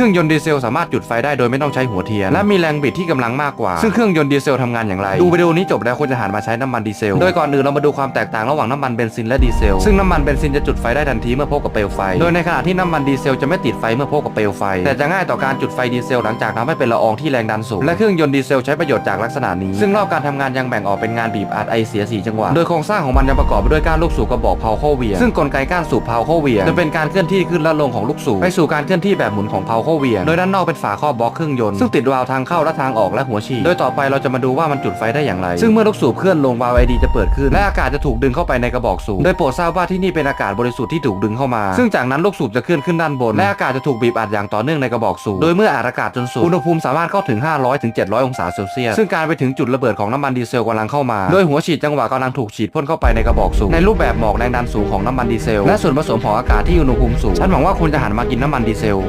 เครื่องยนต์ดีเซลสามารถจุดไฟได้โดยไม่ต้องใช้หัวเทียน และมีแรงบิดที่กำลังมากกว่า ซึ่งเครื่องยนต์ดีเซลทำงานอย่างไร ดูวิดีโอนี้จบแล้วควรจะหันมาใช้น้ำมันดีเซล โดยก่อนอื่นเรามาดูความแตกต่างระหว่างน้ำมันเบนซินและดีเซล ซึ่งน้ำมันเบนซินจะจุดไฟได้ทันทีเมื่อพบกับเปลวไฟ โดยในขณะที่น้ำมันดีเซลจะไม่ติดไฟเมื่อพบกับเปลวไฟ แต่จะง่ายต่อการจุดไฟดีเซลหลังจากทำให้เป็นละอองที่แรงดันสูง และเครื่องยนต์ดีเซลใช้ประโยชน์จากลักษณะนี้ ซึ่งรอบการทำงานยังแบ่งออกเป็นงานบีบอัดไอเสีย4จังหวะ โดยโครงสร้างของมันยังประกอบไปด้วยก้านลูกสูบกระบอกเพาเข้าเวียงซึ่งกลไกก้านสูบเพาเข้าเวียงจะเป็นการเคลื่อนที่ขึ้นและลงของลูกสูบไปสู่การเคลื่อนที่แบบหมุนของเพาเข้าเวียง โดยด้านนอกเป็นฝาครอบบล็อกเครื่องยนต์ซึ่งติดวาล์วทางเข้าและทางออกและหัวฉีดโดยต่อไปเราจะมาดูว่ามันจุดไฟได้อย่างไร ซึ่งเมื่อลูกสูบเคลื่อนลงวาล์วไอดีจะเปิดขึ้นและอากาศจะถูกดึงเข้าไปในกระบอกสูบโดยโปรดทราบว่าที่นี่เป็นอากาศบริสุทธิ์ที่ถูกดึงเข้ามา ซึ่งจากนั้นลูกสูบจะเคลื่อนขึ้นด้านบนและอากาศจะถูกบีบอัดอย่างต่อเนื่องในกระบอกสูบโดยเมื่ออัดอากาศจนสุดอุณหภูมิสามารถเข้าถึง 500ถึง700 องศาเซลเซียสซึ่งการไปถึงจุดระเบิดของน้ำมันดีเซลกำลังเข้ามาโดยหัวฉีดจังหวะกำลังถูกฉีดพ่นเข้าไปในกระบอกสูบในรูปแบบหมอกแรงดันสูงของน้ำมันดีเซลและส่วนผสมของอากาศที่อุณหภูมิสูงฉันหวังว่าคุณจะหันมากินน้ำมันดีเซล